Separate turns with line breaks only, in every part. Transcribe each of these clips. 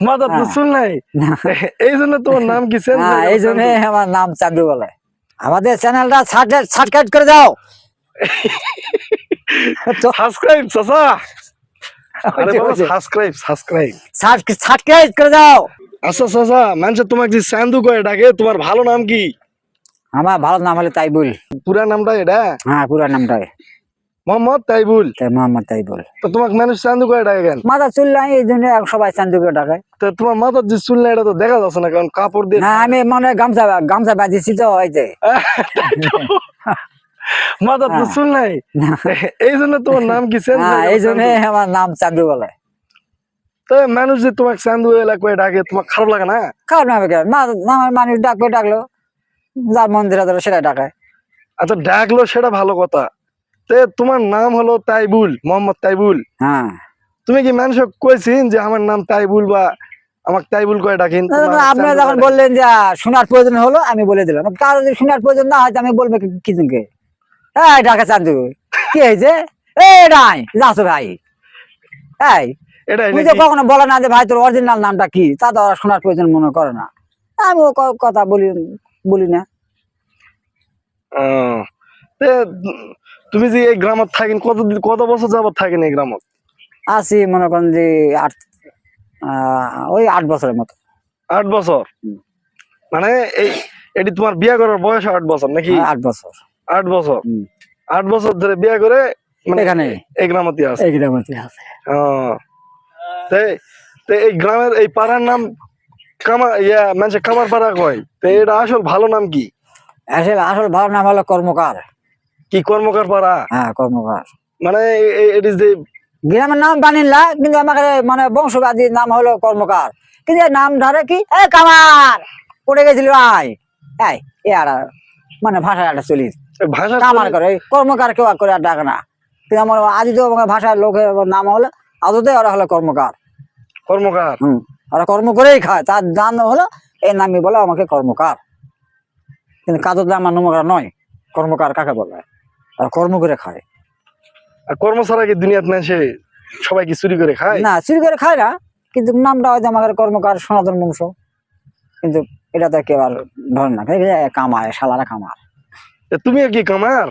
মাথা তো
হ্যাঁ।
শুন নাই। এই জন্য তোমার নাম কি
হ্যাঁ এই জন্য আমার নাম চান্দু বলে। আমাদের চ্যানেলটা সাবস্ক্রাইব করে দাও।
সাবস্ক্রাইব চাচা। আরে বাবা
হয়েছে।
সাবস্ক্রাইব সাবস্ক্রাইব
সাবস্ক্রাইব করে দাও।
আচ্ছা চাচা মানুষ তোমাকে যে চান্দু কয়ে ডাকে তোমার ভালো নাম কি?
আমার ভালো নাম হলে তাই বল
পুরা নামটা এটা?
হ্যাঁ পুরা নামটা
মোহাম্মদ তাইবুল।
তাই মোহাম্মদ তাইবুল?
তো তোমাকে মানুষ চান্দু কয়ে ডাকে কেন?
মাথা চুল নাই এই জন্য সবাই চান্দুকে ডাকে।
তো তোমার মাথার যে চুল না এটা তো দেখা যাচ্ছে না কারণ কাপড় দিয়ে
না আমি মানে গামছা গামছা তো
মাথার তো
হ্যাঁ।
চুল নাই। এই জন্য তোমার নাম কি
এই জন্য আমার নাম চান্দু বলে।
তো মানুষ যে তোমাকে চান্দু এলা কয়ে ডাকে তোমার খারাপ লাগে না?
খারাপ আমার মানুষ ডাকবে ডাকলো। যার মন্দিরে সেটা ডাকায়
আচ্ছা ডাকলো সেটা ভালো কথা। তে তোমার নাম হলো তাইবুল মোহাম্মদ তাইবুল।
হ্যাঁ।
তুমি কি মানুষ কইছিন যে আমার নাম তাইবুল বা আমাকে তাইবুল করে ডাকেন?
আপনি যখন বললেন যে শোনার প্রয়োজন হলো আমি বলে দিলাম। কারও যদি শোনার প্রয়োজন না হয় আমি বলব কি- কিছুকে এই ঢাকা চান্দু কি হয়েছে? এ নাই যাচ্ছ ভাই। এই
এটাই
তুমি তো কখনো বলে না যে ভাই তোর অরিজিনাল নামটা কি? তা তো শোনার প্রয়োজন মনে করে না। আমি ও কথা বলি বলি না।
তুমি যে এই গ্রামত থাকেন কত কত বছর যাবত থাকেন এই গ্রামত?
আছি মনে করেন যে আট ওই আট বছরের মতো।
আট বছর? মানে এই এটি তোমার বিয়ে করার বয়স আট বছর নাকি?
হ্যাঁ, আট বছর।
আট বছর? আট বছর ধরে বিয়ে করে মানে
এখানে।
এই গ্রামতে আছে?
এই গ্রামে আছে।
ও, তে তে এই গ্রামের এই পাড়ার নাম কামা ইয়া মানে কামার পাড়া কয়? তো এটা আসল ভালো নাম কি?
আসলে আসল ভালো নাম হলো কর্মকার।
কি কর্মকার পাড়া?
হ্যাঁ কর্মকার।
মানে এটি যে
গ্রামের নাম বানিলা কিন্তু আমাকে মানে বংশবাদী নাম হলো কর্মকার। কিন্তু নাম ধরে কি? এ কামার! পড়ে গেছিল আয়। এই এ আর মানে ভাষা একটা চলি।
ভাষা
কামার করে কর্মকার কেউ করে আর ডাকে না। কিন্তু আমার আদি তো আমাকে ভাষার লোকের নাম হলো আদতে ওরা হলো কর্মকার।
কর্মকার?
হম ওরা কর্ম করেই খায়। তার নাম হলো এই নামই বলে আমাকে কর্মকার। কিন্তু নাম আমার নমকার নয় কর্মকার কাকে বলে? ওরা কর্ম করে খায়।
আর কর্ম ছাড়া কি দুনিয়াত মানুষে সবাই কি চুরি করে খায়?
না চুরি করে খায় না কিন্তু নামটা হয়তো আমাদের কর্মকার সনাতন বংশ। কিন্তু এটা তো কেউ আর ধরে না কামায় শালারা কামার।
তুমিও কি কামার?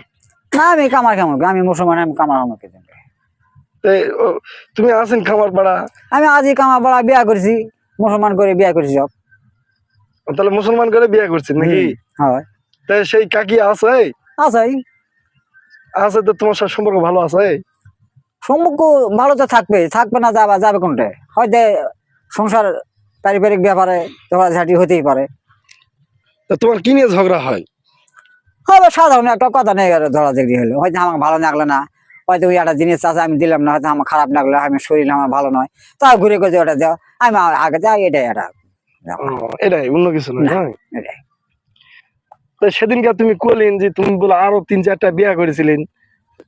না আমি কামার কেমন? আমি মুসলমান আমি কামার আমাকে
তুমি আছেন খামার পাড়া?
আমি আজই কামার বড়া বিয়া করছি মুসলমান করে বিয়া করছি সব।
তাহলে মুসলমান করে বিয়ে করছেন নাকি?
হয়।
তে সেই কাকি আছে?
আছে।
আছে তো তোমার সাথে সম্পর্ক ভালো আছে?
সম্মুখ ভালো তো থাকবে থাকবে না যাবা যাবে কোনটা? হয়তো সংসার পারিবারিক ব্যাপারে ঝগড়াঝাটি হতেই পারে।
তা তোমার কি নিয়ে ঝগড়া হয়?
হবে সাধারণ একটা কথা নেই ধরা দেখি হলো। হয়তো আমাকে ভালো লাগল না। হয়তো ওই একটা জিনিস আছে আমি দিলাম না হয়তো আমার খারাপ লাগল আমি শরীর আমার ভালো নয়। তা ঘুরে ঘুরে ওটা দেওয়া আমি আগে যাই এটাই এটা
এটাই অন্য কিছু নয়
এটাই।
তো সেদিনকে তুমি কইলেন যে তুমি বলে আরও তিন চারটা বিয়া করেছিলেন।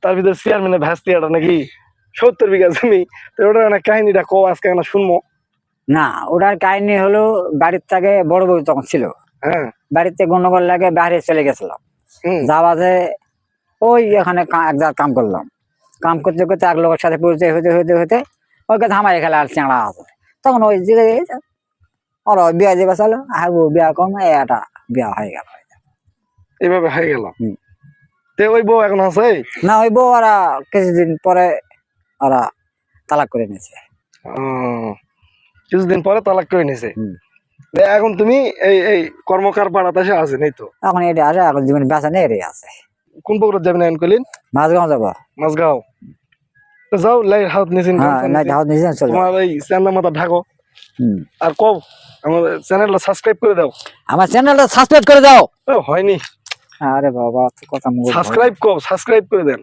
তার ভিতরে চেয়ারম্যানের ভাস্তিয়াটা নাকি? সত্তর বিঘা জমি। তো ওটা না কাহিনীটা কো আজকে না শুনব?
না ওটার কাহিনী হলো বাড়ির থেকে বড় বউ তখন ছিল।
হ্যাঁ।
বাড়িতে গন্ডগোল লাগে বাইরে চলে গেছিলাম।
হুম।
যাওয়াতে ওই এখানে এক জায়গায় কাম করলাম। কাম করতে করতে এক লোকের সাথে পরিচয় হতে হতে হতে ওই কথা আমার এখানে আর চেঁড়া আছে। তখন ওই যে ওর বিয়া যে আর ও বিয়া কম এটা বিয়া হয়ে গেল।
এইভাবে হয়ে গেল। তে ওই বউ এখন আছে?
না ওই বউ ওরা কিছুদিন পরে ওরা তালাক করে নিয়েছে।
কিছুদিন পরে তালাক করে নিয়েছে? এখন তুমি এই এই কর্মকার পাড়াতে এসে আছে নেই তো?
এখন এটা আছে এখন জীবন বেচা নেই এটাই আছে।
কোন পুকুর যাবেন এখন কইলেন?
মাঝগাঁও যাব।
মাঝগাঁও? তো যাও লাই হাত নিছেন
হ্যাঁ হাত নিজে চলে
তোমার এই চ্যানেল মাথা ঢাকো। আর কও আমার চ্যানেলটা সাবস্ক্রাইব করে দাও।
আমার চ্যানেলটা সাবস্ক্রাইব করে দাও।
হয়নি।
আরে বাবা তো কথা মুখ
সাবস্ক্রাইব কও সাবস্ক্রাইব করে দেন।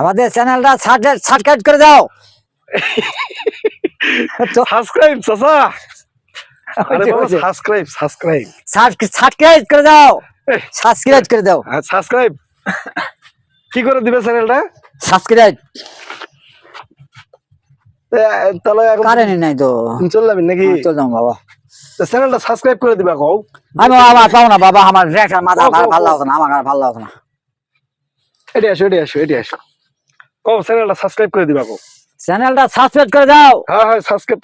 আমাদের চ্যানেলটা সাবস্ক্রাইব করে দাও।
সাবস্ক্রাইব চাচা। আরে বাবা সাবস্ক্রাইব সাবস্ক্রাইব
সাবস্ক্রাইব করে দাও। সাবস্ক্রাইব করে দাও।
আর সাবস্ক্রাইব কি করে দিবে চ্যানেলটা?
সাবস্ক্রাইব
তাহলে
কারেন্ট নাই তো।
তুমি চলে যাবেন নাকি?
চল যাও বাবা।
চ্যানেলটা সাবস্ক্রাইব করে দিবা কও।
আমি আমার পাবো না বাবা আমার রেখার মাথা ভালো। লাগছে না আমার ভালো লাগছে না।
এটি আসো এটি আসো এটি আসো। কও চ্যানেলটা সাবস্ক্রাইব করে দিবা
চ্যানেলটা সাবস্ক্রাইব করে দাও।
হ্যাঁ হ্যাঁ সাবস্ক্রাইব